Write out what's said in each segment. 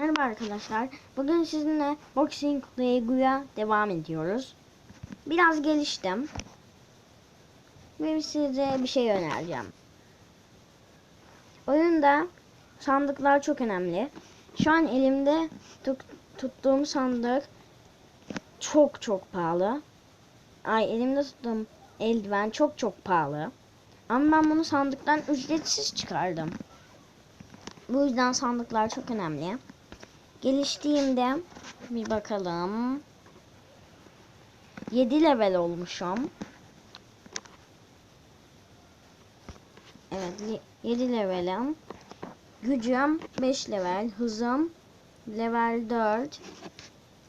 Merhaba arkadaşlar. Bugün sizinle Boxing League'ya devam ediyoruz. Biraz geliştim. Ve size bir şey önereceğim. Oyunda sandıklar çok önemli. Şu an elimde tut- tuttuğum sandık çok çok pahalı. Ay elimde tuttuğum eldiven çok çok pahalı. Ama ben bunu sandıktan ücretsiz çıkardım. Bu yüzden sandıklar çok önemli. Geliştiğimde bir bakalım. 7 level olmuşum. Evet 7 levelim. Gücüm 5 level. Hızım level 4.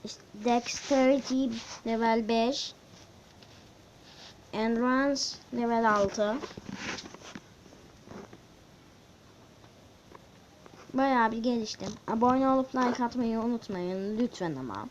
İşte dexterity level 5. Endurance level 6. Bayağı bir geliştim. Abone olup like atmayı unutmayın lütfen ama.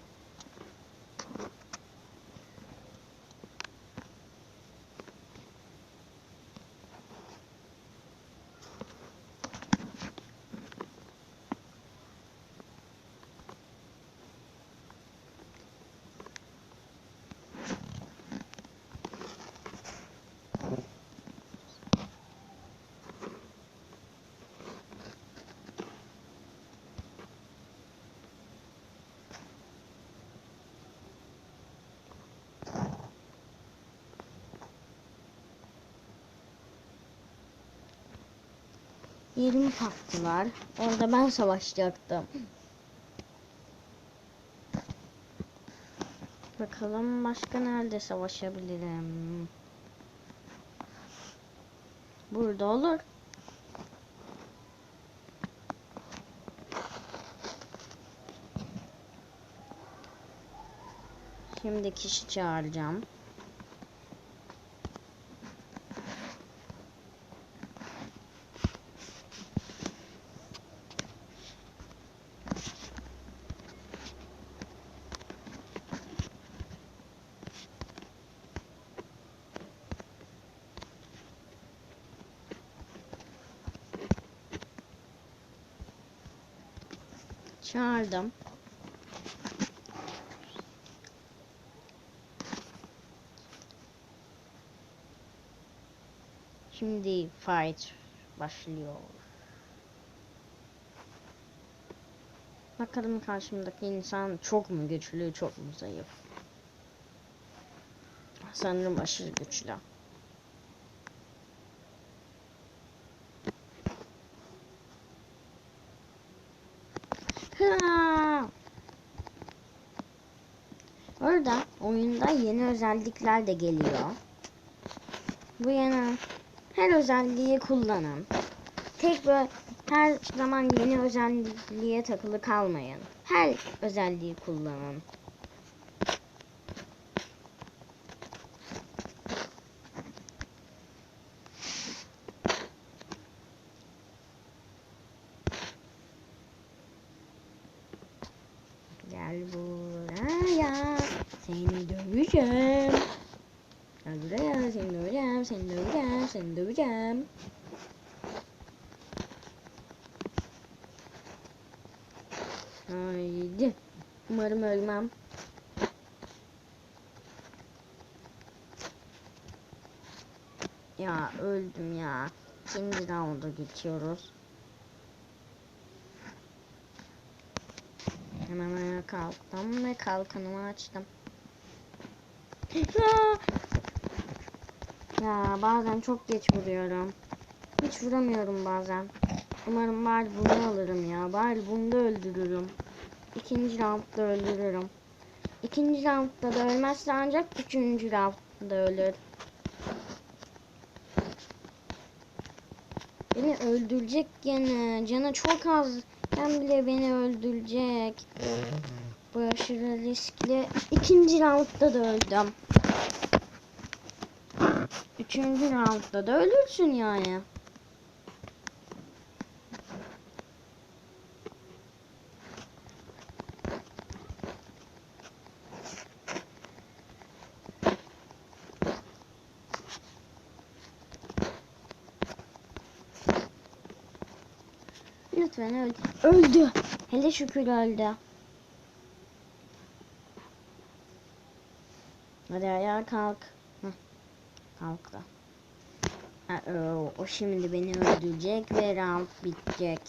Yerimi kaptılar. Orada ben savaşacaktım. Bakalım başka nerede savaşabilirim? Burada olur. Şimdi kişi çağıracağım. Çağırdım. Şimdi fight başlıyor. Bakalım karşımdaki insan çok mu güçlü, çok mu zayıf? Sanırım aşırı güçlü. Orada oyunda yeni özellikler de geliyor. Bu yeni her özelliği kullanın. Tek böyle her zaman yeni özelliğe takılı kalmayın. Her özelliği kullanın. Seni döveceğim. Buraya seni döveceğim, seni döveceğim, seni döveceğim. Haydi. Umarım ölmem. Ya öldüm ya. İkinci rounda geçiyoruz. Hemen ayağa kalktım ve kalkanımı açtım. Ya, bazen çok geç vuruyorum. Hiç vuramıyorum bazen. Umarım bari bunu alırım ya. Bari bunu da öldürürüm. İkinci roundda öldürürüm. İkinci roundda da ölmezse ancak üçüncü roundda ölür. Beni öldürecek gene. Canı çok az. Ben bile beni öldürecek. Bu aşırı riskli. İkinci roundda da öldüm. Üçüncü roundda da ölürsün yani. Lütfen öl. Öldü. Hele şükür öldü. Hadi ayağa kalk. Heh, kalktı. Aa, o şimdi beni öldürecek ve round bitecek.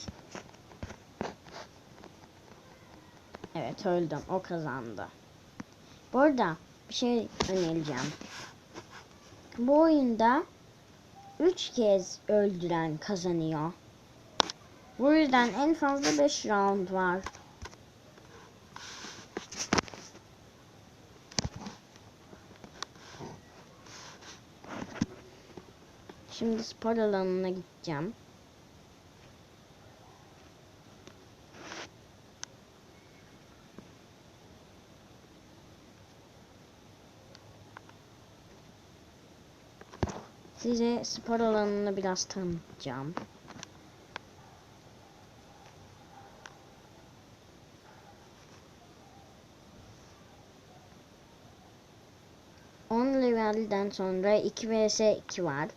Evet öldüm. O kazandı. Bu arada bir şey önereceğim. Bu oyunda 3 kez öldüren kazanıyor. Bu yüzden en fazla 5 round var. Şimdi spor alanına gideceğim. Size spor alanını biraz tanıtacağım. On levelden sonra 2 vs 2 var.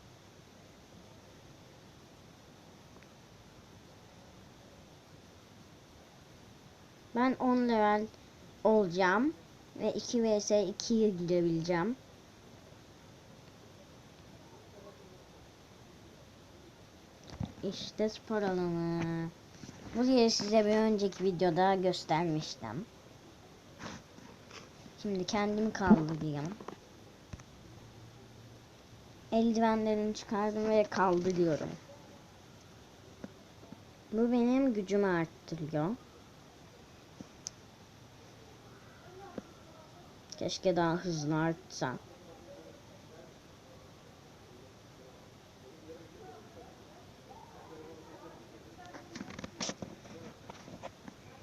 Ben 10 level olacağım ve 2 vs 2'ye girebileceğim. İşte spor alanı. Bu yeri size bir önceki videoda göstermiştim. Şimdi kendimi kaldırayım. Eldivenlerimi çıkardım ve kaldırıyorum. Bu benim gücümü arttırıyor. Keşke daha hızlı artsa.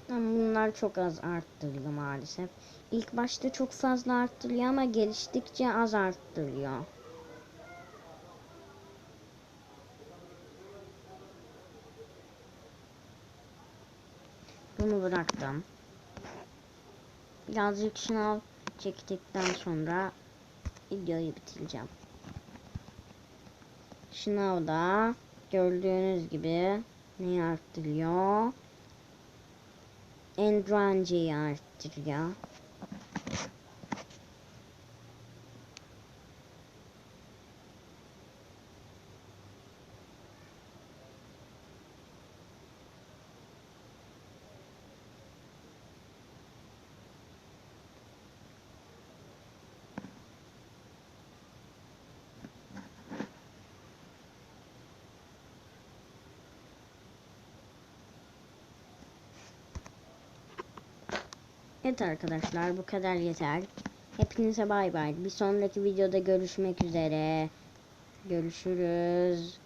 Ama bunlar çok az arttırıyor maalesef. İlk başta çok fazla arttırıyor ama geliştikçe az arttırıyor. Bunu bıraktım. Birazcık şınav çektikten sonra videoyu bitireceğim. Şınavda gördüğünüz gibi neyi arttırıyor? Endrange'yi arttırıyor. Evet arkadaşlar bu kadar yeter. Hepinize bay bay. Bir sonraki videoda görüşmek üzere. Görüşürüz.